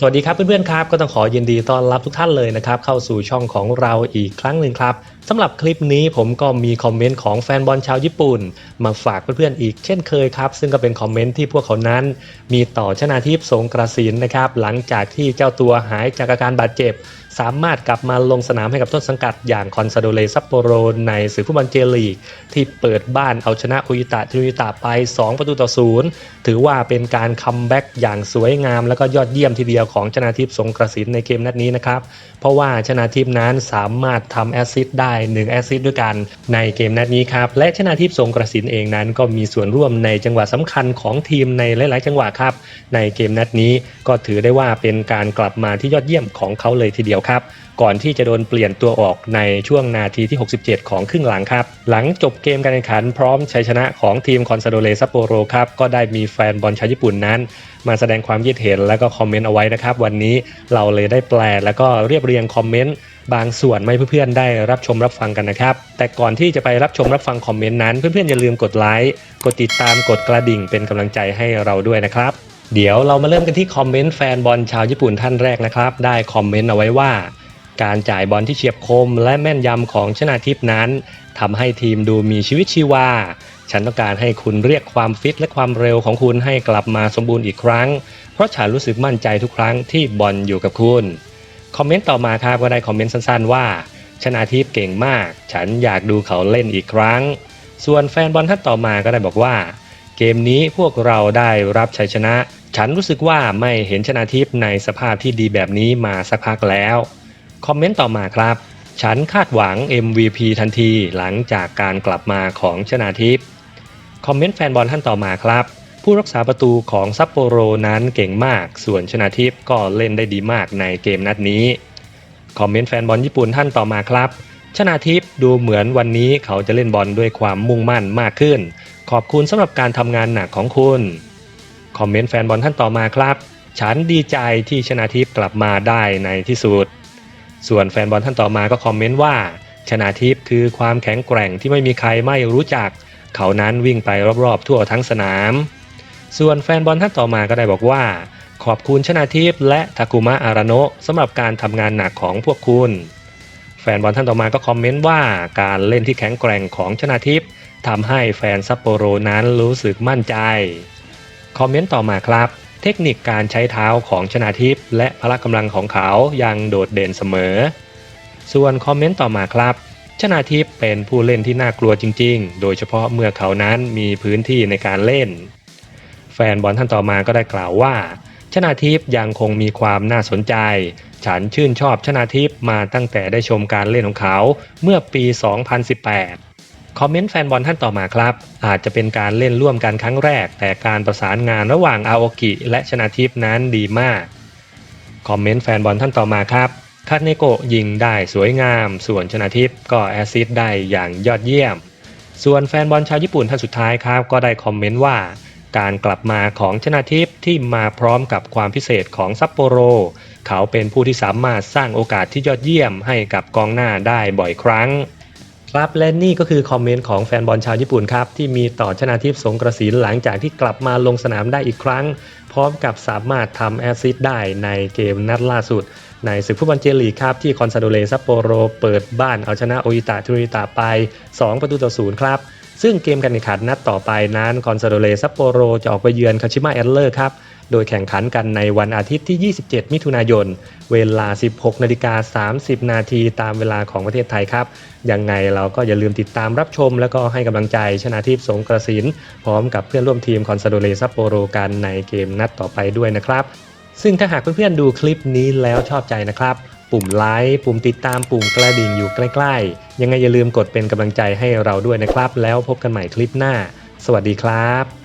สวัสดีครับเพื่อนๆครับก็ต้องขอยินดีต้อนรับทุกท่านเลยนะครับเข้าสู่ช่องของเราอีกครั้งหนึ่งครับสำหรับคลิปนี้ผมก็มีคอมเมนต์ของแฟนบอลชาวญี่ปุ่น มาฝากเพื่อนๆอีกเช่นเคยครับ ซึ่งก็เป็นคอมเมนต์ที่พวกเขานั้น มีต่อชนาทิพย์สงกระสินนะครับหลังจากที่เจ้าตัวหายจากอาการบาดเจ็บ สามารถกลับมาลงสนามให้กับต้นสังกัดอย่างคอนซาโดเลซัปโปโรในศึกฟุตบอลเจลีก ที่เปิดบ้านเอาชนะโอยิตะทรินิตะไป 2 ประตูต่อศูนย์ถือว่าเป็นการคัมแบ็กอย่างสวยงาม และก็ยอดเยี่ยมทีเดียวของชนาทิพย์สงกระสินในเกมนัดนี้นะครับ เพราะว่าชนาทิพย์นั้นสามารถทำแอสซิสต์ได้1แอสซิสต์ด้วยกันในเกมนัดนี้ครับและชนาทิพย์สงกระสินเองนั้น ก็มีส่วนร่วมในจังหวะสำคัญของทีมในหลาย ๆ จังหวะครับ ในเกมนัดนี้ก็ถือได้ว่าเป็นการกลับมาที่ยอดเยี่ยมของเขาเลยทีเดียวครับ ก่อนที่จะโดนเปลี่ยนตัวออกในช่วงนาทีที่ 67 ของครึ่งหลังครับ หลังจบเกมการแข่งขันพร้อมชัยชนะของทีมคอนซาโดเลซัปโปโรครับ ก็ได้มีแฟนบอลชาวญี่ปุ่นนั้น มาแสดงความคิดเห็นแล้วก็คอมเมนต์เอาไว้นะครับ วันนี้เราเลยได้แปลแล้วก็เรียบเรียงคอมเมนต์บางส่วนมาให้เพื่อนๆได้รับชมรับฟังกันนะครับ แต่ก่อนที่จะไปรับชมรับฟังคอมเมนต์นั้นเพื่อนๆอย่าลืมกดไลค์กดติดตามกดกระดิ่งเป็นกำลังใจให้เราด้วยนะครับ เดี๋ยวเรามาเริ่มกันที่คอมเมนต์แฟนบอลชาวญี่ปุ่นท่านแรกนะครับ ได้คอมเมนต์เอาไว้ว่า การจ่ายบอลที่เฉียบคมและแม่นยำของชนาทิพนั้นทำให้ทีมดูมีชีวิตชีวา ฉันต้องการให้คุณเรียกความฟิตและความเร็วของคุณให้กลับมาสมบูรณ์อีกครั้ง เพราะฉันรู้สึกมั่นใจทุกครั้งที่บอลอยู่กับคุณ คอมเมนต์ต่อมาครับก็ได้คอมเมนต์สั้นๆว่า ชนาทิพเก่งมาก ฉันอยากดูเขาเล่นอีกครั้ง ส่วนแฟนบอลท่านต่อมาก็ได้บอกว่า เกมนี้พวกเราได้รับชัยชนะ ฉันรู้สึกว่าไม่เห็นชนาทิพย์ในสภาพที่ดีแบบนี้มาสักพักแล้ว คอมเมนต์ต่อมาครับ ฉันคาดหวัง MVP ทันทีหลังจากการกลับมาของชนาทิพย์คอมเมนต์แฟนบอลท่านต่อมาครับ ผู้รักษาประตูของซัปโปโรนั้นเก่งมาก ส่วนชนาทิพย์ก็เล่นได้ดีมากในเกมนัดนี้ คอมเมนต์แฟนบอลญี่ปุ่นท่านต่อมาครับชนาทิพย์ดูเหมือนวันนี้เขาจะเล่นบอลด้วยความมุ่งมั่นมากขึ้น ขอบคุณสำหรับการทำงานหนักของคุณ คอมเมนต์แฟนบอลท่านต่อมาครับ ฉันดีใจที่ชนาทิพย์กลับมาได้ในที่สุด ส่วนแฟนบอลท่านต่อมาก็คอมเมนต์ว่า ชนาทิพย์คือความแข็งแกร่งที่ไม่มีใครไม่รู้จัก เขานั้นวิ่งไปรอบๆทั่วทั้งสนาม ส่วนแฟนบอลท่านต่อมาก็ได้บอกว่า ขอบคุณชนาทิพย์และทาคุมะอาราโนะสำหรับการทำงานหนักของพวกคุณแฟนบอลท่านต่อมาก็คอมเมนต์ว่าการเล่นที่แข็งแกร่งของชนาทิพย์ทำให้แฟนซัปโปโรนั้นรู้สึกมั่นใจ คอมเมนต์ต่อมาครับ เทคนิคการใช้เท้าของชนาทิพย์และพละกำลังของเขายังโดดเด่นเสมอ ส่วนคอมเมนต์ต่อมาครับ ชนาทิพย์เป็นผู้เล่นที่น่ากลัวจริง ๆ โดยเฉพาะเมื่อเขานั้นมีพื้นที่ในการเล่น แฟนบอลท่านต่อมาก็ได้กล่าวว่า ชนาทิพย์ยังคงมีความน่าสนใจ ฉันชื่นชอบชนาทิพย์มาตั้งแต่ได้ชมการเล่นของเขาเมื่อปี 2018 คอมเมนต์แฟนบอลท่านต่อมาครับ อาจจะเป็นการเล่นร่วมกันครั้งแรก แต่การประสานงานระหว่างอาโอกิและชนาทิพนั้นดีมาก คอมเมนต์แฟนบอลท่านต่อมาครับคาเนโกะยิงได้สวยงาม ส่วนชนาทิพก็แอซิสต์ได้อย่างยอดเยี่ยม ส่วนแฟนบอลชาวญี่ปุ่นท่านสุดท้ายครับ ก็ได้คอมเมนต์ว่าการกลับมาของชนาทิพที่มาพร้อมกับความพิเศษของซัปโปโร เขาเป็นผู้ที่สามารถสร้างโอกาสที่ยอดเยี่ยมให้กับกองหน้าได้บ่อยครั้ง ครับและนี่ก็คือคอมเมนต์ของแฟนบอลชาวญี่ปุ่นครับ ที่มีต่อชนาทิพย์สงกระสินหลังจากที่กลับมาลงสนามได้อีกครั้ง พร้อมกับสามารถทำแอซิสได้ในเกมนัดล่าสุด ในศึกฟุตบอลเจลีครับ ที่คอนซาโดเลซัปโปโรเปิดบ้านเอาชนะโออิตะทูริตะไป 2 ประตูต่อศูนย์ครับ ซึ่งเกมการแข่งขันนัดต่อไปนั้นคอนซาโดเลซัปโปโรจะออกไปเยือนคาชิมะแอดเลอร์ครับ โดยแข่งขันกันในวันอาทิตย์ที่ 27 มิถุนายน เวลา 16 นาฬิกา 30 นาทีตามเวลาของประเทศไทยครับ ยังไงเราก็อย่าลืมติดตามรับชม แล้วก็ให้กำลังใจชนาทิพย์สงกระสิน พร้อมกับเพื่อนร่วมทีมคอนซาโดเลซัปโปโรกันในเกมนัดต่อไปด้วยนะครับ ซึ่งถ้าหากเพื่อนๆดูคลิปนี้แล้วชอบใจนะครับปุ่มไลค์ปุ่มติดตามปุ่มกระดิ่งอยู่ใกล้ๆ ยังไงอย่าลืมกดเป็นกำลังใจให้เราด้วยนะครับ แล้วพบกันใหม่คลิปหน้า สวัสดีครับ